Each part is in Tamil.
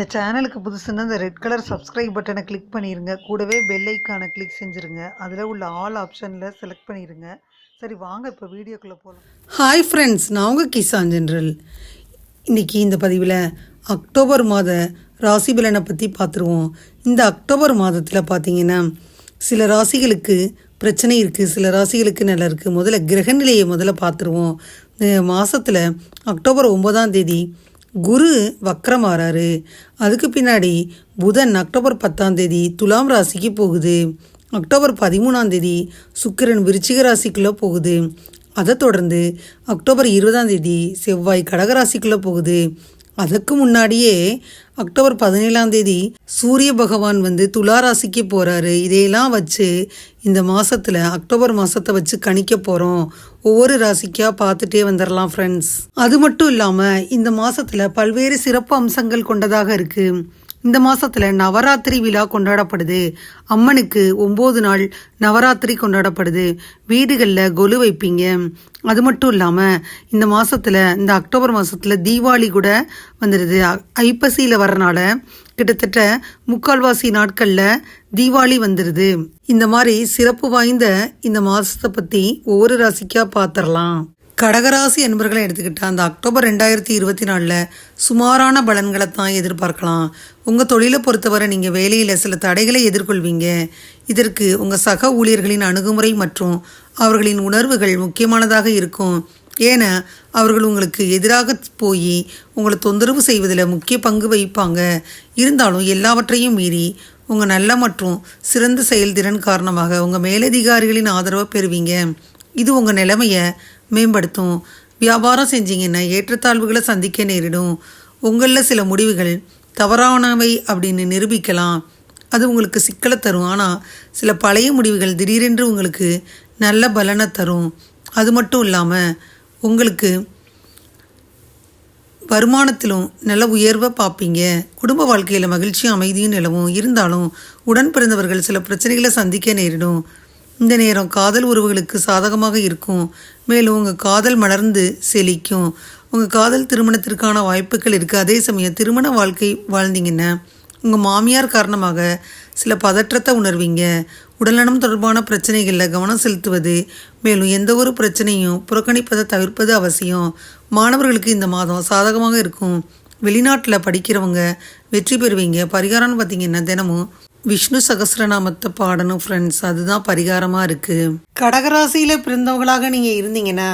இந்த சேனலுக்கு புதுசுன்னா இந்த ரெட் கலர் சப்ஸ்கிரைப் பட்டனை கிளிக் பண்ணிடுங்க கூடவே பெல் ஐக்கானை கிளிக் செஞ்சுருங்க. அதில் உள்ள ஆல் ஆப்ஷனில் செலக்ட் பண்ணிடுங்க சரி வாங்க இப்போ வீடியோக்குள்ளே போகலாம் ஹாய் ஃப்ரெண்ட்ஸ் நான் உங்கள் கிசான் ஜென்ரல். இன்றைக்கி இந்த பதிவில் அக்டோபர் மாத ராசி பலனை பற்றி பார்த்துருவோம் இந்த அக்டோபர் மாதத்தில் பார்த்தீங்கன்னா சில ராசிகளுக்கு பிரச்சனை இருக்குது சில ராசிகளுக்கு நல்லா இருக்குது முதல்ல கிரகநிலையை முதல்ல பார்த்துருவோம் இந்த மாதத்தில் அக்டோபர் ஒன்பதாம் தேதி குரு வக்ரம் அதுக்கு பின்னாடி புதன் அக்டோபர் பத்தாம் தேதி துலாம் ராசிக்கு போகுது. அக்டோபர் பதிமூணாம் தேதி சுக்கிரன் விருச்சிக ராசிக்குள்ளே போகுது. அதை தொடர்ந்து அக்டோபர் இருபதாம் தேதி செவ்வாய் கடகராசிக்குள்ளே போகுது. அதுக்கு முன்னாடியே அக்டோபர் பதினேழாம் தேதி சூரிய பகவான் வந்து துலா ராசிக்கு போகிறாரு இதையெல்லாம் வச்சு இந்த மாதத்தில் அக்டோபர் மாதத்தை வச்சு கணிக்க போகிறோம் ஒவ்வொரு ராசிக்காக பார்த்துட்டே வந்துடலாம் ஃப்ரெண்ட்ஸ் அது மட்டும் இல்லாமல் இந்த மாதத்தில் பல்வேறு சிறப்பு அம்சங்கள் கொண்டதாக இருக்குது இந்த மாசத்துல நவராத்திரி விழா கொண்டாடப்படுது. அம்மனுக்கு ஒம்பது நாள் நவராத்திரி கொண்டாடப்படுது. வீடுகளில் கொலு வைப்பீங்க. அது மட்டும் இல்லாமல் இந்த மாசத்துல இந்த அக்டோபர் மாசத்துல தீபாவளி கூட வந்துடுது ஐப்பசியில் ஐப்பசியில கிட்டத்தட்ட முக்கால்வாசி நாட்களில் தீபாவளி வந்துடுது இந்த மாதிரி சிறப்பு வாய்ந்த இந்த மாசத்தை பற்றி ஒவ்வொரு ராசிக்காக பார்த்துடலாம் கடகராசி என்பர்களை எடுத்துக்கிட்டால் அந்த அக்டோபர் ரெண்டாயிரத்தி இருபத்தி நாலில் சுமாரான பலன்களை தான் எதிர்பார்க்கலாம். உங்கள் தொழிலை பொறுத்தவரை நீங்கள் வேலையில் சில தடைகளை எதிர்கொள்வீங்க. இதற்கு உங்கள் சக ஊழியர்களின் அணுகுமுறை மற்றும் அவர்களின் உணர்வுகள் முக்கியமானதாக இருக்கும். ஏன்னா அவர்கள் உங்களுக்கு எதிராக போய் உங்களை தொந்தரவு செய்வதில் முக்கிய பங்கு வகிப்பாங்க. இருந்தாலும் எல்லாவற்றையும் மீறி உங்கள் நல்ல மற்றும் சிறந்த செயல்திறன் காரணமாக உங்கள் மேலதிகாரிகளின் ஆதரவை பெறுவீங்க. இது உங்கள் நிலைமையை மேம்படுத்தும். வியாபாரம் செஞ்சீங்கன்னா ஏற்றத்தாழ்வுகளை சந்திக்க நேரிடும். உங்களில் சில முடிவுகள் தவறானவை அப்படின்னு நிரூபிக்கலாம். அது உங்களுக்கு சிக்கலை தரும். ஆனால் சில பழைய முடிவுகள் திடீரென்று உங்களுக்கு நல்ல பலனை தரும். அது மட்டும் இல்லாமல் உங்களுக்கு வருமானத்திலும் நல்ல உயர்வை பார்ப்பீங்க. குடும்ப வாழ்க்கையில் மகிழ்ச்சியும் அமைதியும் நிலவும். இருந்தாலும் உடன் பிறந்தவர்கள் சில பிரச்சனைகளை சந்திக்க நேரிடும். இந்த நேரம் காதல் உறவுகளுக்கு சாதகமாக இருக்கும். மேலும் உங்கள் காதல் மலர்ந்து செழிக்கும். உங்கள் காதல் திருமணத்திற்கான வாய்ப்புகள் இருக்குது அதே சமயம் திருமண வாழ்க்கை வாழ்ந்தீங்கன்னா உங்கள் மாமியார் காரணமாக சில பதற்றத்தை உணர்வீங்க. உடல்நலம் தொடர்பான பிரச்சனைகளில் கவனம் செலுத்துவது மேலும் எந்த ஒரு பிரச்சனையும் புறக்கணிப்பதை தவிர்ப்பது அவசியம். மாணவர்களுக்கு இந்த மாதம் சாதகமாக இருக்கும். வெளிநாட்டில் படிக்கிறவங்க வெற்றி பெறுவீங்க. பரிகாரம்னு பார்த்தீங்கன்னா தினமும் விஷ்ணு சகஸ்ரநாமத்தை பாடணும் ஃப்ரெண்ட்ஸ் அதுதான் பரிகாரமாக இருக்குது கடகராசியில் பிறந்தவங்களாக நீங்கள் இருந்தீங்கன்னா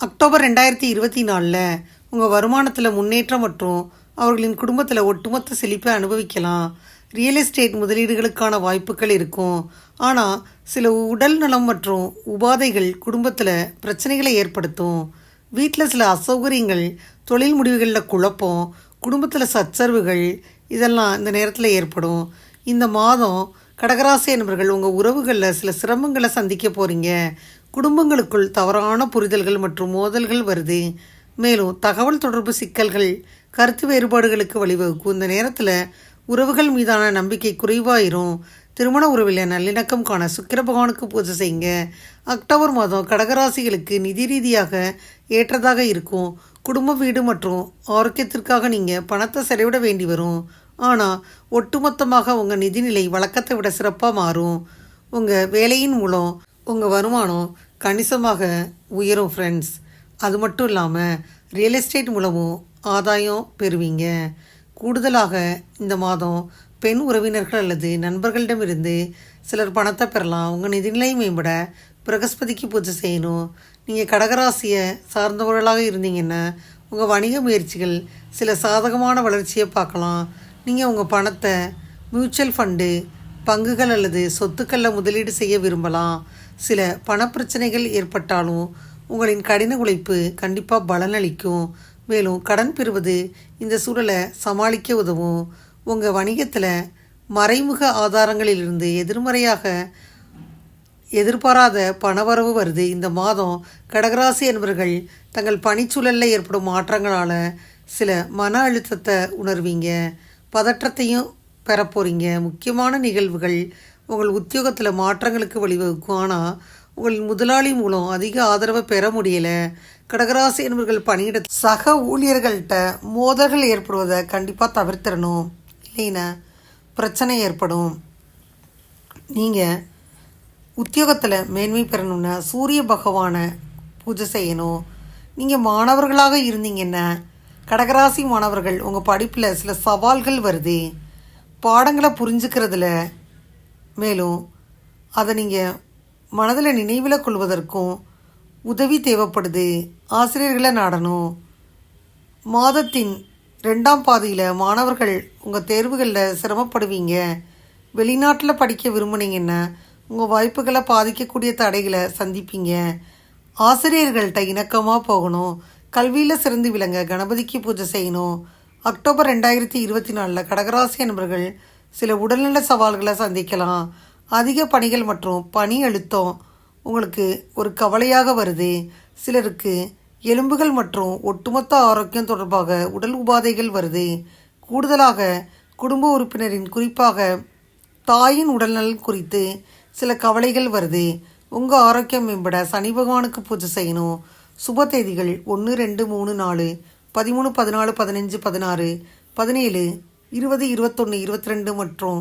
அக்டோபர் ரெண்டாயிரத்தி இருபத்தி நாலில் உங்கள் வருமானத்தில் முன்னேற்றம் மற்றும் அவர்களின் குடும்பத்தில் ஒட்டுமொத்த செழிப்பை அனுபவிக்கலாம். ரியல் எஸ்டேட் முதலீடுகளுக்கான வாய்ப்புகள் இருக்கும். ஆனால் சில உடல் நலம் மற்றும் உபாதைகள் குடும்பத்தில் பிரச்சனைகளை ஏற்படுத்தும். வீட்டில் சில அசௌகரியங்கள் தொழில் முடிவுகளில் குழப்பம் குடும்பத்தில் சச்சரவுகள் இதெல்லாம் இந்த நேரத்தில் ஏற்படும். இந்த மாதம் கடகராசி என்பவர்கள் உங்கள் உறவுகளில் சில சிரமங்களை சந்திக்க போகிறீங்க குடும்பங்களுக்குள் தவறான புரிதல்கள் மற்றும் மோதல்கள் வருது. மேலும் தகவல் தொடர்பு சிக்கல்கள் கருத்து வேறுபாடுகளுக்கு வழிவகுக்கும். இந்த நேரத்தில் உறவுகள் மீதான நம்பிக்கை குறைவாயிரும். திருமண உறவில் நல்லிணக்கம் காண சுக்கிர பகவானுக்கு பூஜை செய்யுங்க. அக்டோபர் மாதம் கடகராசிகளுக்கு நிதி ரீதியாக ஏற்றதாக இருக்கும். குடும்ப வீடு மற்றும் ஆரோக்கியத்திற்காக நீங்கள் பணத்தை செலவிட வேண்டி வரும். ஆனால் ஒட்டுமொத்தமாக உங்கள் நிதிநிலை வழக்கத்தை விட சிறப்பாக மாறும். உங்கள் வேலையின் மூலம் உங்கள் வருமானம் கணிசமாக உயரும் ஃப்ரெண்ட்ஸ் அது மட்டும் இல்லாமல் ரியல் எஸ்டேட் மூலமும் ஆதாயம் பெறுவீங்க. கூடுதலாக இந்த மாதம் பெண் உறவினர்கள் அல்லது நண்பர்களிடமிருந்து சிலர் பணத்தை பெறலாம். உங்கள் நிதிநிலை மேம்பட பிரகஸ்பதிக்கு பூஜை செய்யணும். நீங்கள் கடகராசியை சார்ந்தவர்களாக இருந்தீங்கன்னா உங்கள் வணிக முயற்சிகள் சில சாதகமான வளர்ச்சியை பார்க்கலாம். நீங்கள் உங்கள் பணத்தை மியூச்சுவல் ஃபண்டு பங்குகள் அல்லது சொத்துக்களில் முதலீடு செய்ய விரும்பலாம். சில பணப்பிரச்சனைகள் ஏற்பட்டாலும் உங்களின் கடின உழைப்பு கண்டிப்பாக பலனளிக்கும். மேலும் கடன் பெறுவது இந்த சூழலை சமாளிக்க உதவும். உங்கள் வணிகத்தில் மறைமுக ஆதாரங்களிலிருந்து எதிர்மறையாக எதிர்பாராத பணவரவு வருது. இந்த மாதம் கடகராசி என்பவர்கள் தங்கள் பணிச்சூழலில் ஏற்படும் மாற்றங்களால் சில மன அழுத்தத்தை உணர்வீங்க. பதற்றத்தையும் பெற போகிறீங்க முக்கியமான நிகழ்வுகள் உங்கள் உத்தியோகத்தில் மாற்றங்களுக்கு வழிவகுக்கும். ஆனால் உங்கள் முதலாளி மூலம் அதிக ஆதரவை பெற முடியலை. கடகராசி என்பவர்கள் பணியிட சக ஊழியர்கள்ட்ட மோதல்கள் ஏற்படுவதை கண்டிப்பாக தவிர்த்திடணும். இல்லைன்னா பிரச்சனை ஏற்படும். நீங்கள் உத்தியோகத்தில் மேன்மை பெறணும்னா சூரிய பகவானை பூஜை செய்யணும். நீங்கள் மாணவர்களாக இருந்தீங்கன்னா கடகராசி மாணவர்கள் உங்கள் படிப்பில் சில சவால்கள் வருது. பாடங்களை புரிஞ்சுக்கிறதுல மேலும் அதை நீங்கள் மனதில் நினைவில் கொள்வதற்கும் உதவி தேவைப்படுது. ஆசிரியர்களை நாடணும். மாதத்தின் ரெண்டாம் பாதியில் மாணவர்கள் உங்கள் தேர்வுகளில் சிரமப்படுவீங்க. வெளிநாட்டில் படிக்க விரும்புனீங்கன்னா உங்கள் வாய்ப்புகளை பாதிக்கக்கூடிய தடைகளை சந்திப்பீங்க. ஆசிரியர்கள்ட்ட இணக்கமாக போகணும். கல்வியில் சிறந்து விளங்க கணபதிக்கு பூஜை செய்யணும். அக்டோபர் ரெண்டாயிரத்தி இருபத்தி நாலில் கடகராசி என்பவர்கள் சில உடல்நல சவால்களை சந்திக்கலாம். அதிக பணிகள் மற்றும் பணி அழுத்தம் உங்களுக்கு ஒரு கவலையாக வருது. சிலருக்கு எலும்புகள் மற்றும் ஒட்டுமொத்த ஆரோக்கியம் தொடர்பாக உடல் உபாதைகள் வருது. கூடுதலாக குடும்ப உறுப்பினரின் குறிப்பாக தாயின் உடல்நலன் குறித்து சில கவலைகள் வருது. உங்கள் ஆரோக்கியம் மேம்பட சனி பகவானுக்கு பூஜை செய்யணும். சுப தேதிகள் ஒன்று ரெண்டு மூணு நாலு பதிமூணு பதினாலு பதினஞ்சு பதினாறு பதினேழு இருபது இருபத்தொன்று இருபத்தி ரெண்டு மற்றும்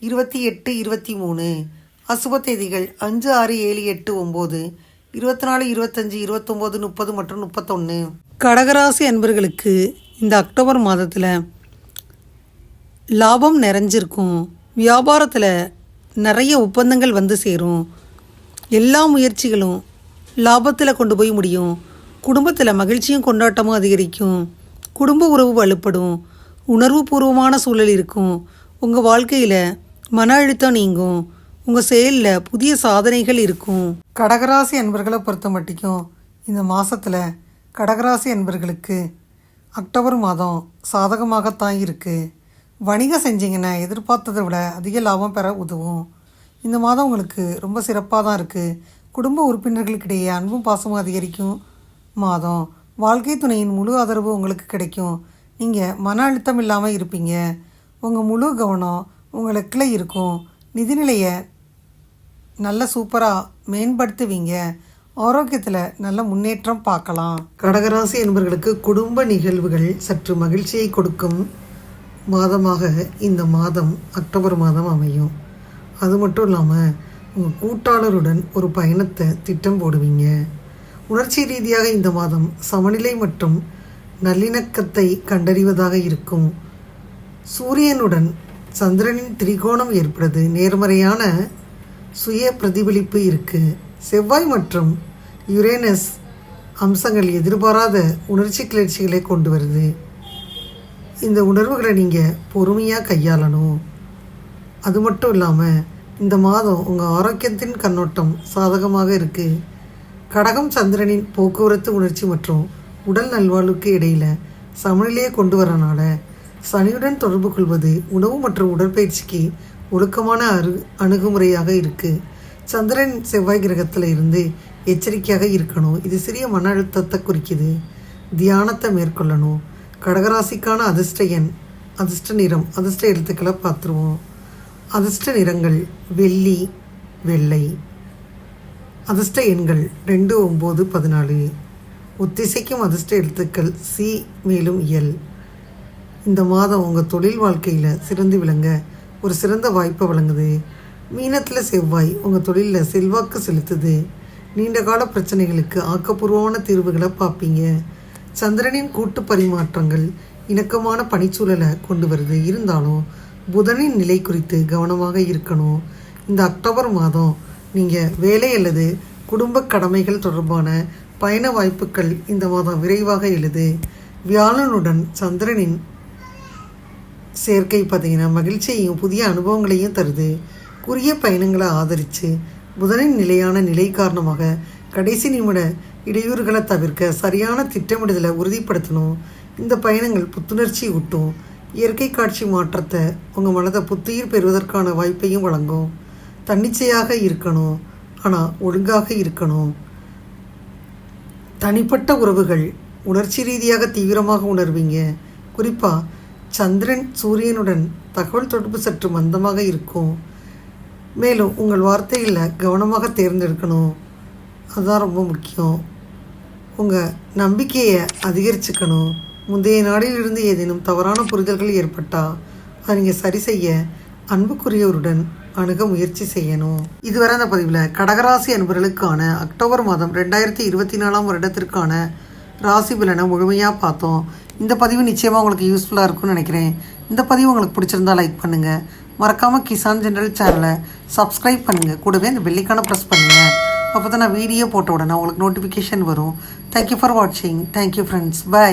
இருபத்தி எட்டு இருபத்தி மூணு. அசுப தேதிகள் அஞ்சு ஆறு ஏழு எட்டு ஒம்பது இருபத்தி நாலு இருபத்தஞ்சு இருபத்தொம்போது முப்பது மற்றும் முப்பத்தொன்று கடகராசி அன்பர்களுக்கு இந்த அக்டோபர் மாதத்தில் லாபம் நிறைஞ்சிருக்கும். வியாபாரத்தில் நிறைய ஒப்பந்தங்கள் வந்து சேரும். எல்லா முயற்சிகளும் லாபத்தில் கொண்டு போய் முடியும். குடும்பத்தில் மகிழ்ச்சியும் கொண்டாட்டமும் அதிகரிக்கும். குடும்ப உறவு வலுப்படும். உணர்வுபூர்வமான சூழல் இருக்கும். உங்கள் வாழ்க்கையில் மன அழுத்தம் நீங்கும். உங்கள் செயலில் புதிய சாதனைகள் இருக்கும். கடகராசி அன்பர்களை பொறுத்த மட்டிக்கும் இந்த மாதத்தில் கடகராசி அன்பர்களுக்கு அக்டோபர் மாதம் சாதகமாகத்தான் இருக்குது வணிகம் செஞ்சிங்கன்னா எதிர்பார்த்ததை விட அதிக லாபம் பெற உதவும். இந்த மாதம் உங்களுக்கு ரொம்ப சிறப்பாக தான் இருக்குது குடும்ப உறுப்பினர்களுக்கிடையே அன்பும் பாசமும் அதிகரிக்கும். மாதம். வாழ்க்கை துணையின் முழு ஆதரவு உங்களுக்கு கிடைக்கும். நீங்கள் மன அழுத்தம் இல்லாமல் இருப்பீங்க. உங்கள் முழு கவனம் உங்களுக்குள்ளே இருக்கும். நிதிநிலையை நல்ல சூப்பராக மேம்படுத்துவீங்க. ஆரோக்கியத்தில் நல்ல முன்னேற்றம் பார்க்கலாம். கடகராசி என்பவர்களுக்கு குடும்ப நிகழ்வுகள் சற்று மகிழ்ச்சியை கொடுக்கும் மாதமாக இந்த மாதம் அக்டோபர் மாதம் அமையும். அது மட்டும் இல்லாமல் உங்கள் கூட்டாளருடன் ஒரு பயணத்தை திட்டம் போடுவீங்க. உணர்ச்சி ரீதியாக இந்த மாதம் சமநிலை மற்றும் நல்லிணக்கத்தை கண்டறிவதாக இருக்கும். சூரியனுடன் சந்திரனின் திரிகோணம் ஏற்படுது. நேர்மறையான சுய பிரதிபலிப்பு இருக்குது செவ்வாய் மற்றும் யுரேனஸ் அம்சங்கள் எதிர்பாராத உணர்ச்சி கிளர்ச்சிகளை கொண்டு வருது. இந்த உணர்வுகளை நீங்கள் பொறுமையாக கையாளணும். அது மட்டும் இல்லாமல் இந்த மாதம் உங்கள் ஆரோக்கியத்தின் கண்ணோட்டம் சாதகமாக இருக்குது கடகம் சந்திரனின் போக்குவரத்து உணர்ச்சி மற்றும் உடல் நல்வாழ்வுக்கு இடையில் சமநிலையை கொண்டு வரனால சனியுடன் தொடர்பு கொள்வது உணவு மற்றும் உடற்பயிற்சிக்கு ஒழுக்கமான அரு அணுகுமுறையாக இருக்குது சந்திரன் செவ்வாய் கிரகத்தில் இருந்து எச்சரிக்கையாக இருக்கணும். இது சிறிய மன அழுத்தத்தை குறிக்குது. தியானத்தை மேற்கொள்ளணும். கடகராசிக்கான அதிர்ஷ்ட எண் அதிர்ஷ்ட நிறம் அதிர்ஷ்ட எழுத்துக்களை பார்த்துருவோம். அதிர்ஷ்ட நிறங்கள் வெள்ளி வெள்ளை. அதிர்ஷ்ட எண்கள் ரெண்டு ஒம்பது பதினாலு. ஒத்திசைக்கும் அதிர்ஷ்ட எழுத்துக்கள் சி மேலும் எல் இந்த மாதம் உங்கள் தொழில் வாழ்க்கையில் சிறந்து விளங்க ஒரு சிறந்த வாய்ப்பை வழங்குது. மீனத்தில் செவ்வாய் உங்கள் தொழிலில் செல்வாக்கு செலுத்துது. நீண்ட கால பிரச்சனைகளுக்கு ஆக்கப்பூர்வமான தீர்வுகளை பார்ப்பீங்க. சந்திரனின் கூட்டு பரிமாற்றங்கள் இணக்கமான பணிச்சூழலை கொண்டு வருது. இருந்தாலும் புதனின் நிலை குறித்து கவனமாக இருக்கணும். இந்த அக்டோபர் மாதம் நீங்கள் வேலை அல்லது குடும்ப கடமைகள் தொடர்பான பயண வாய்ப்புகள் இந்த மாதம் விரைவாக எழுது. வியாழனுடன் சந்திரனின் சேர்க்கை பார்த்தீங்கன்னா மகிழ்ச்சியையும் புதிய அனுபவங்களையும் தருது. குறுகிய பயணங்களை ஆதரித்து புதனின் நிலையான நிலை காரணமாக கடைசி நிமிட இடையூறுகளை தவிர்க்க சரியான திட்டமிடுதலை உறுதிப்படுத்தணும். இந்த பயணங்கள் புத்துணர்ச்சி ஊட்டும். இயற்கை காட்சி மாற்றத்தை உங்கள் மனதை புத்துயிர் பெறுவதற்கான வாய்ப்பையும் வழங்கும். தன்னிச்சையாக இருக்கணும் ஆனால் ஒழுங்காக இருக்கணும். தனிப்பட்ட உறவுகள் உணர்ச்சி ரீதியாக தீவிரமாக உணர்வீங்க. குறிப்பாக சந்திரன் சூரியனுடன் தகவல் தொடர்பு சற்று மந்தமாக இருக்கும். மேலும் உங்கள் வார்த்தைகளில் கவனமாக தேர்ந்தெடுக்கணும். அதுதான் ரொம்ப முக்கியம். உங்கள் நம்பிக்கையை அதிகரிச்சுக்கணும். முந்தைய நாளிலிருந்து ஏதேனும் தவறான புரிதல்கள் ஏற்பட்டால் அதை நீங்கள் சரி செய்ய அன்புக்குரியவருடன் அணுக முயற்சி செய்யணும். இதுவரை அந்த பதிவில் கடகராசி அன்பர்களுக்கான அக்டோபர் மாதம் ரெண்டாயிரத்தி இருபத்தி நாலாம் வருடத்திற்கான ராசி பலனை முழுமையாக பார்த்தோம். இந்த பதிவு நிச்சயமாக உங்களுக்கு யூஸ்ஃபுல்லாக இருக்கும்னு நினைக்கிறேன். இந்த பதிவு உங்களுக்கு பிடிச்சிருந்தா லைக் பண்ணுங்கள் மறக்காமல் கிசான் ஜெனரல் சேனலை சப்ஸ்கிரைப் பண்ணுங்கள் கூடவே இந்த பெல்லிக்கான ப்ரெஸ் பண்ணுங்கள் அப்போ தான் நான் வீடியோ போட்ட உடனே உங்களுக்கு நோட்டிஃபிகேஷன் வரும். தேங்க்யூ ஃபார் வாட்சிங் தேங்க்யூ ஃப்ரெண்ட்ஸ் பை